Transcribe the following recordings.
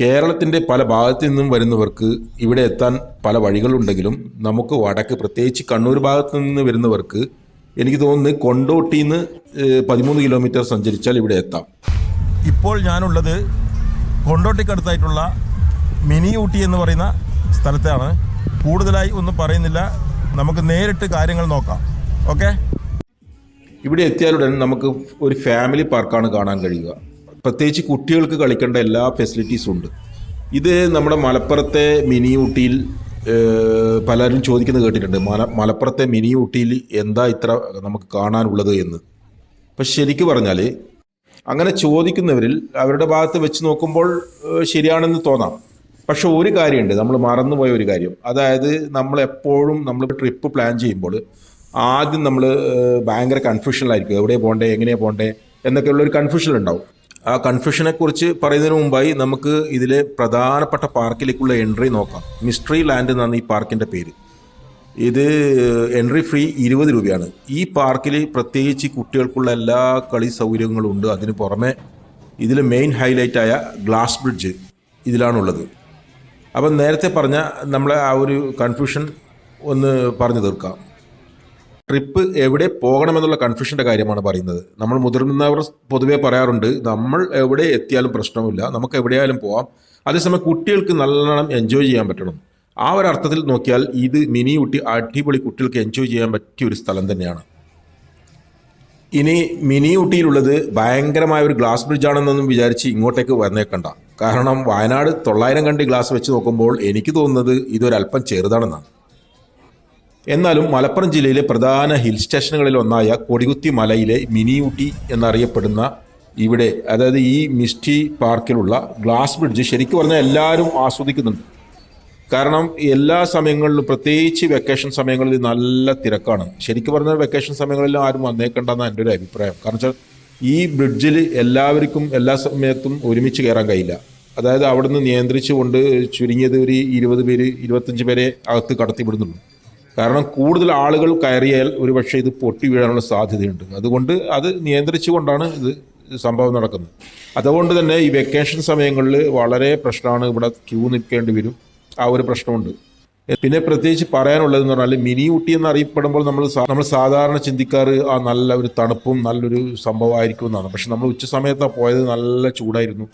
കേരളത്തിന്റെ പല ഭാഗത്തു നിന്നും വരുന്നവർക്ക് ഇവിടെ എത്താൻ പല വഴികളുണ്ടെങ്കിലും നമുക്ക് വടക്ക് പ്രത്യേകിച്ച് കണ്ണൂർ ഭാഗത്തു നിന്ന് വരുന്നവർക്ക് എനിക്ക് തോന്നുന്നു കൊണ്ടോട്ടിയിൽ നിന്ന് പതിമൂന്ന് കിലോമീറ്റർ സഞ്ചരിച്ചാൽ ഇവിടെ എത്താം. ഇപ്പോൾ ഞാനുള്ളത് കൊണ്ടോട്ടിക്കടുത്തായിട്ടുള്ള മിനി ഊട്ടി എന്ന് പറയുന്ന സ്ഥലത്താണ്. കൂടുതലായി ഒന്നും പറയുന്നില്ല. നമുക്ക് നേരിട്ട് കാര്യങ്ങൾ നോക്കാം. ഓക്കെ? ഇവിടെ എത്തിയാലുടൻ നമുക്ക് ഒരു ഫാമിലി പാർക്കാണ് കാണാൻ കഴിയുക. പ്രത്യേകിച്ച് കുട്ടികൾക്ക് കളിക്കേണ്ട എല്ലാ ഫെസിലിറ്റീസും ഉണ്ട്. ഇത് നമ്മുടെ മലപ്പുറത്തെ മിനി ഊട്ടിയിൽ പലരും ചോദിക്കുന്നത് കേട്ടിട്ടുണ്ട്. മല മലപ്പുറത്തെ മിനി ഊട്ടിയിൽ എന്താ ഇത്ര നമുക്ക് കാണാനുള്ളത് എന്ന്. പക്ഷെ ശരിക്കു പറഞ്ഞാൽ അങ്ങനെ ചോദിക്കുന്നവരിൽ അവരുടെ ഭാഗത്ത് വെച്ച് നോക്കുമ്പോൾ ശരിയാണെന്ന് തോന്നാം. പക്ഷെ ഒരു കാര്യമുണ്ട് നമ്മൾ മറന്നുപോയ ഒരു കാര്യം. അതായത് നമ്മൾ എപ്പോഴും നമ്മൾ ട്രിപ്പ് പ്ലാൻ ചെയ്യുമ്പോൾ ആദ്യം നമ്മൾ ഭയങ്കര കൺഫ്യൂഷനിലായിരിക്കും എവിടെ പോകണ്ടേ എങ്ങനെയാണ് പോകണ്ടേ എന്നൊക്കെയുള്ളൊരു കൺഫ്യൂഷൻ ഉണ്ടാവും. ആ കൺഫ്യൂഷനെ കുറിച്ച് പറയുന്നതിന് മുമ്പായി നമുക്ക് ഇതിലെ പ്രധാനപ്പെട്ട പാർക്കിലേക്കുള്ള എൻട്രി നോക്കാം. മിസ്റ്ററി ലാൻഡ് എന്നാണ് ഈ പാർക്കിന്റെ പേര്. ഇത് എൻട്രി ഫ്രീ ഇരുപത് രൂപയാണ്. ഈ പാർക്കിൽ പ്രത്യേകിച്ച് കുട്ടികൾക്കുള്ള എല്ലാ കളി സൗകര്യങ്ങളും ഉണ്ട്. അതിന് പുറമെ ഇതിൽ മെയിൻ ഹൈലൈറ്റ് ആയ ഗ്ലാസ് ബ്രിഡ്ജ് ഇതിലാണുള്ളത്. അപ്പം നേരത്തെ പറഞ്ഞ നമ്മളെ ആ ഒരു കൺഫ്യൂഷൻ ഒന്ന് പറഞ്ഞു തീർക്കാം. ട്രിപ്പ് എവിടെ പോകണമെന്നുള്ള കൺഫ്യൂഷന്റെ കാര്യമാണ് പറയുന്നത്. നമ്മൾ മുതിർന്നവർ പൊതുവേ പറയാറുണ്ട് നമ്മൾ എവിടെ എത്തിയാലും പ്രശ്നമില്ല നമുക്ക് എവിടെയായാലും പോവാം. അതേസമയം കുട്ടികൾക്ക് നല്ലോണം എൻജോയ് ചെയ്യാൻ പറ്റണം. ആ ഒരു അർത്ഥത്തിൽ നോക്കിയാൽ ഇത് മിനി ഊട്ടി അടിപൊളി കുട്ടികൾക്ക് എൻജോയ് ചെയ്യാൻ പറ്റിയ ഒരു സ്ഥലം തന്നെയാണ്. ഇനി മിനി ഊട്ടിയിലുള്ളത് ഭയങ്കരമായ ഒരു ഗ്ലാസ് ബ്രിഡ്ജ് ആണെന്നൊന്നും വിചാരിച്ച് ഇങ്ങോട്ടേക്ക് വന്നേക്കണ്ട. കാരണം വയനാട് തൊള്ളായിരം കണ്ടി ഗ്ലാസ് വെച്ച് നോക്കുമ്പോൾ എനിക്ക് തോന്നുന്നത് ഇതൊരല്പം ചെറുതാണെന്നാണ്. എന്നാലും മലപ്പുറം ജില്ലയിലെ പ്രധാന ഹിൽ സ്റ്റേഷനുകളിൽ ഒന്നായ കൊടികുത്തി മലയിലെ മിനി ഊട്ടി എന്നറിയപ്പെടുന്ന ഇവിടെ അതായത് ഈ മിസ്റ്റി പാർക്കിലുള്ള ഗ്ലാസ് ബ്രിഡ്ജ് ശരിക്കും പറഞ്ഞാൽ എല്ലാവരും ആസ്വദിക്കുന്നുണ്ട്. കാരണം എല്ലാ സമയങ്ങളിലും പ്രത്യേകിച്ച് വെക്കേഷൻ സമയങ്ങളിൽ നല്ല തിരക്കാണ്. ശരിക്കും പറഞ്ഞാൽ വെക്കേഷൻ സമയങ്ങളിൽ ആരും വന്നേക്കണ്ടെന്നാണ് എന്റെ ഒരു അഭിപ്രായം. കാരണം വെച്ചാൽ ഈ ബ്രിഡ്ജിൽ എല്ലാവർക്കും എല്ലാ സമയത്തും ഒരുമിച്ച് കയറാൻ കഴിയില്ല. അതായത് അവിടുന്ന് നിയന്ത്രിച്ചുകൊണ്ട് ചുരുങ്ങിയത് ഒരു ഇരുപത് പേര് ഇരുപത്തഞ്ച് പേരെ അകത്ത് കടത്തിവിടുന്നുള്ളൂ. കാരണം കൂടുതൽ ആളുകൾ കയറിയാൽ ഒരുപക്ഷെ ഇത് പൊട്ടി വീഴാനുള്ള സാധ്യതയുണ്ട്. അതുകൊണ്ട് അത് നിയന്ത്രിച്ചുകൊണ്ടാണ് ഇത് സംഭവം നടക്കുന്നത്. അതുകൊണ്ട് തന്നെ ഈ വെക്കേഷൻ സമയങ്ങളിൽ വളരെ പ്രശ്നമാണ് ഇവിടെ ക്യൂ നിൽക്കേണ്ടി വരും. ആ ഒരു പ്രശ്നമുണ്ട്. പിന്നെ പ്രത്യേകിച്ച് പറയാനുള്ളതെന്ന് പറഞ്ഞാൽ മിനി ഊട്ടി എന്നറിയപ്പെടുമ്പോൾ നമ്മൾ നമ്മൾ സാധാരണ ചിന്തിക്കാറ് ആ നല്ല ഒരു തണുപ്പും നല്ലൊരു സംഭവമായിരിക്കും എന്നാണ്. പക്ഷെ നമ്മൾ ഉച്ച സമയത്താണ് പോയത് നല്ല ചൂടായിരുന്നു.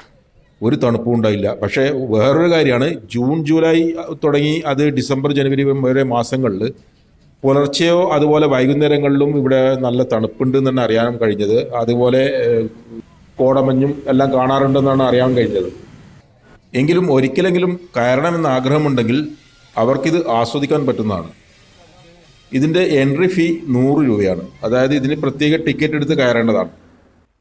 ഒരു തണുപ്പും ഉണ്ടായില്ല. പക്ഷേ വേറൊരു കാര്യമാണ് ജൂൺ ജൂലൈ തുടങ്ങി അത് ഡിസംബർ ജനുവരി വരെ മാസങ്ങളിൽ പുലർച്ചെയോ അതുപോലെ വൈകുന്നേരങ്ങളിലും ഇവിടെ നല്ല തണുപ്പുണ്ട് എന്നാണ് അറിയാൻ കഴിഞ്ഞത്. അതുപോലെ കോടമഞ്ഞും എല്ലാം കാണാറുണ്ടെന്നാണ് അറിയാൻ കഴിഞ്ഞത്. എങ്കിലും ഒരിക്കലെങ്കിലും കയറണമെന്ന് ആഗ്രഹമുണ്ടെങ്കിൽ അവർക്കിത് ആസ്വദിക്കാൻ പറ്റുന്നതാണ്. ഇതിന്റെ എൻട്രി ഫീ നൂറ് രൂപയാണ്. അതായത് ഇതിന് പ്രത്യേക ടിക്കറ്റ് എടുത്ത് കയറേണ്ടതാണ്.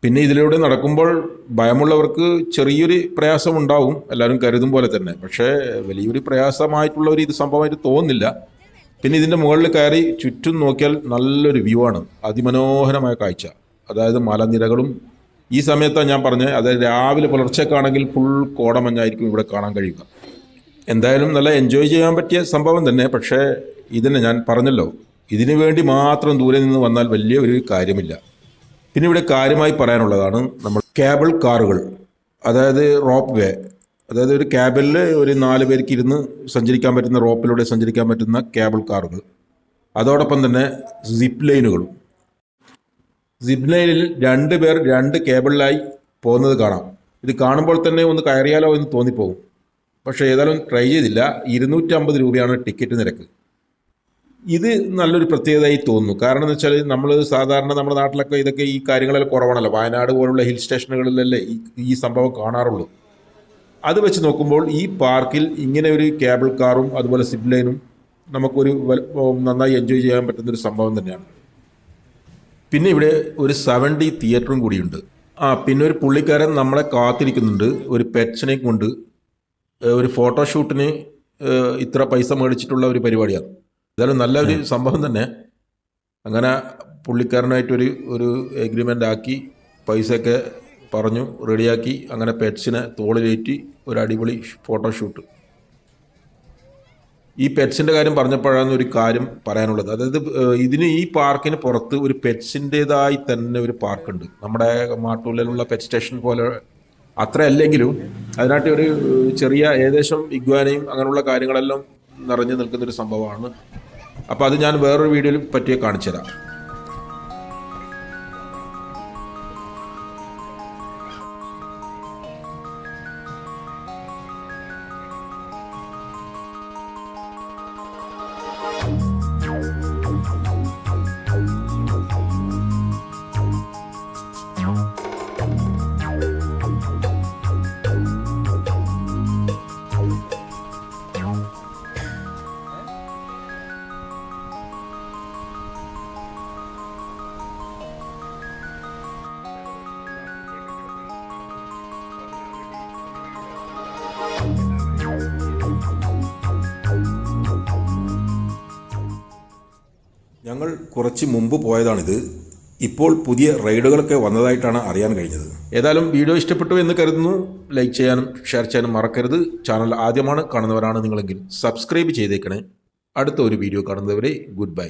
പിന്നെ ഇതിലൂടെ നടക്കുമ്പോൾ ഭയമുള്ളവർക്ക് ചെറിയൊരു പ്രയാസം ഉണ്ടാവും എല്ലാവരും കരുതും പോലെ തന്നെ. പക്ഷേ വലിയൊരു പ്രയാസമായിട്ടുള്ള ഒരു ഇത് സംഭവമായിട്ട് തോന്നുന്നില്ല. പിന്നെ ഇതിന്റെ മുകളിൽ കയറി ചുറ്റും നോക്കിയാൽ നല്ലൊരു വ്യൂ ആണ്. അതിമനോഹരമായ കാഴ്ച. അതായത് മലനിരകളും ഈ സമയത്താണ് ഞാൻ പറഞ്ഞത് അതായത് രാവിലെ പുലർച്ചക്കാണെങ്കിൽ ഫുൾ കോടമഞ്ഞായിരിക്കും ഇവിടെ കാണാൻ കഴിയുക. എന്തായാലും നല്ല എൻജോയ് ചെയ്യാൻ പറ്റിയ സംഭവം തന്നെ. പക്ഷേ ഇതിനെ ഞാൻ പറഞ്ഞല്ലോ ഇതിനു വേണ്ടി മാത്രം ദൂരെ നിന്ന് വന്നാൽ വലിയ ഒരു കാര്യമില്ല. പിന്നെ ഇവിടെ കാര്യമായി പറയാനുള്ളതാണ് നമ്മൾ കേബിൾ കാറുകൾ അതായത് റോപ്പ് വേ അതായത് ഒരു കേബിളിൽ ഒരു നാല് പേർക്ക് ഇരുന്ന് സഞ്ചരിക്കാൻ പറ്റുന്ന റോപ്പിലൂടെ സഞ്ചരിക്കാൻ പറ്റുന്ന കേബിൾ കാറുകൾ. അതോടൊപ്പം തന്നെ സിപ്പ് ലൈനുകളും സിപ്പ് ലൈനിൽ രണ്ട് പേർ രണ്ട് കേബിളിലായി പോകുന്നത് കാണാം. ഇത് കാണുമ്പോൾ തന്നെ ഒന്ന് കയറിയാലോ എന്ന് തോന്നിപ്പോകും. പക്ഷേ ഏതായാലും ട്രൈ ചെയ്തില്ല. ഇരുന്നൂറ്റമ്പത് രൂപയാണ് ടിക്കറ്റ് നിരക്ക്. ഇത് നല്ലൊരു പ്രത്യേകതയായി തോന്നുന്നു. കാരണം എന്ന് വെച്ചാൽ നമ്മൾ സാധാരണ നമ്മുടെ നാട്ടിലൊക്കെ ഇതൊക്കെ ഈ കാര്യങ്ങളെല്ലാം കുറവാണല്ലോ. വയനാട് പോലുള്ള ഹിൽ സ്റ്റേഷനുകളിലല്ലേ ഈ ഈ സംഭവം കാണാറുള്ളൂ. അത് വെച്ച് നോക്കുമ്പോൾ ഈ പാർക്കിൽ ഇങ്ങനെ ഒരു കേബിൾ കാറും അതുപോലെ സിബ് ലൈനും നമുക്കൊരു നന്നായി എൻജോയ് ചെയ്യാൻ പറ്റുന്ന ഒരു സംഭവം തന്നെയാണ്. പിന്നെ ഇവിടെ ഒരു സെവൻ ഡി തിയേറ്ററും കൂടിയുണ്ട്. ആ പിന്നെ ഒരു പുള്ളിക്കാരൻ നമ്മളെ കാത്തിരിക്കുന്നുണ്ട്. ഒരു പെറ്റ്സിനെ കൊണ്ട്. ഒരു ഫോട്ടോഷൂട്ടിന് ഇത്ര പൈസ മേടിച്ചിട്ടുള്ള ഒരു പരിപാടിയാണ്. എന്തായാലും നല്ലൊരു സംഭവം തന്നെ. അങ്ങനെ പുള്ളിക്കാരനായിട്ടൊരു ഒരു എഗ്രിമെന്റ് ആക്കി പൈസയൊക്കെ പറഞ്ഞു റെഡിയാക്കി അങ്ങനെ പെറ്റ്സിനെ തോളിലേറ്റി ഒരു അടിപൊളി ഫോട്ടോഷൂട്ട് ഈ പെറ്റ്സിന്റെ കാര്യം പറഞ്ഞപ്പോഴാണ് ഒരു കാര്യം പറയാനുള്ളത്. അതായത് ഇതിന് ഈ പാർക്കിന് പുറത്ത് ഒരു പെറ്റ്സിന്റെതായി തന്നെ ഒരു പാർക്കുണ്ട് നമ്മുടെ മാട്ടൂലിലുള്ള പെറ്റ് സ്റ്റേഷൻ പോലെ അത്ര അല്ലെങ്കിലും അതിനായിട്ട് ഒരു ചെറിയ ഏകദേശം ഇഗ്വാനയും അങ്ങനെയുള്ള കാര്യങ്ങളെല്ലാം നിറഞ്ഞു നിൽക്കുന്നൊരു സംഭവമാണ്. അപ്പോൾ അത് ഞാൻ വേറൊരു വീഡിയോയിൽ പറ്റിയേ കാണിച്ചു തരാം ഞങ്ങൾ കുറച്ച് മുമ്പ് പോയതാണിത്. ഇപ്പോൾ പുതിയ റൈഡുകളൊക്കെ വന്നതായിട്ടാണ് അറിയാൻ കഴിഞ്ഞത്. ഏതായാലും വീഡിയോ ഇഷ്ടപ്പെട്ടു എന്ന് കരുതുന്നു. ലൈക്ക് ചെയ്യാനും ഷെയർ ചെയ്യാനും മറക്കരുത്. ചാനൽ ആദ്യമാണ് കാണുന്നവരാണ് നിങ്ങളെങ്കിൽ സബ്സ്ക്രൈബ് ചെയ്തേക്കണേ. അടുത്ത ഒരു വീഡിയോ കാണുന്നവരെ ഗുഡ് ബൈ.